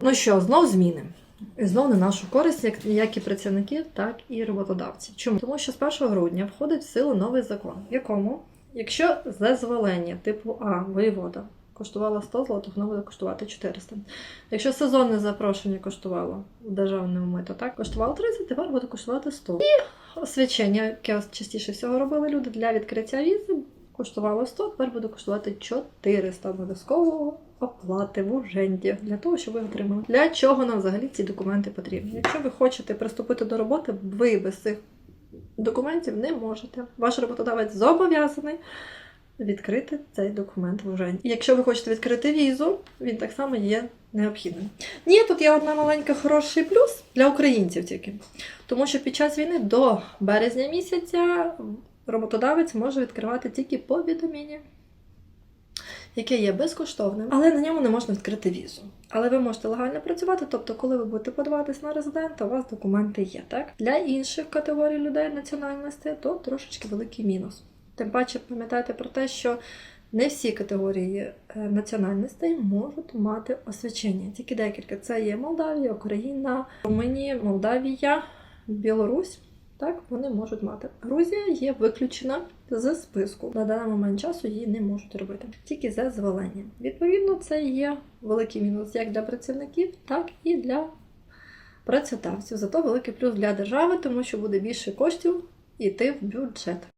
Ну що, знов зміни. Знов на нашу користь, як, і працівників, так і роботодавців. Чому? Тому що з 1 грудня входить в силу новий закон, в якому, якщо зазволення типу А воєвода коштувало 100 злотих, воно буде коштувати 400. Якщо сезонне запрошення коштувало в державному мито, так коштувало 30, тепер буде коштувати 100. І освячення, яке частіше всього робили люди для відкриття візи, коштувало 100, тепер буде коштувати 400 обов'язково оплати в урженді для того, щоб ви отримали. Для чого нам взагалі ці документи потрібні? Якщо ви хочете приступити до роботи, ви без цих документів не можете. Ваш роботодавець зобов'язаний відкрити цей документ в урженді. І якщо ви хочете відкрити візу, він так само є необхідним. Ні, тут є одна маленька хороший плюс для українців тільки. Тому що під час війни до березня місяця роботодавець може відкривати тільки повідомлення, яке є безкоштовним, але на ньому не можна відкрити візу. Але ви можете легально працювати, тобто, коли ви будете подаватись на резидента, у вас документи є. Так для інших категорій людей національності то трошечки великий мінус. Тим паче пам'ятайте про те, що не всі категорії е, національностей можуть мати освячення. Тільки декілька. Це є Молдавія, Україна, Румунія, Молдавія, Білорусь. Так, вони можуть мати. Грузія є виключена з списку. На даний момент часу її не можуть робити. Тільки за звалення. Відповідно, це є великий мінус як для працівників, так і для працедавців. Зато великий плюс для держави, тому що буде більше коштів йти в бюджет.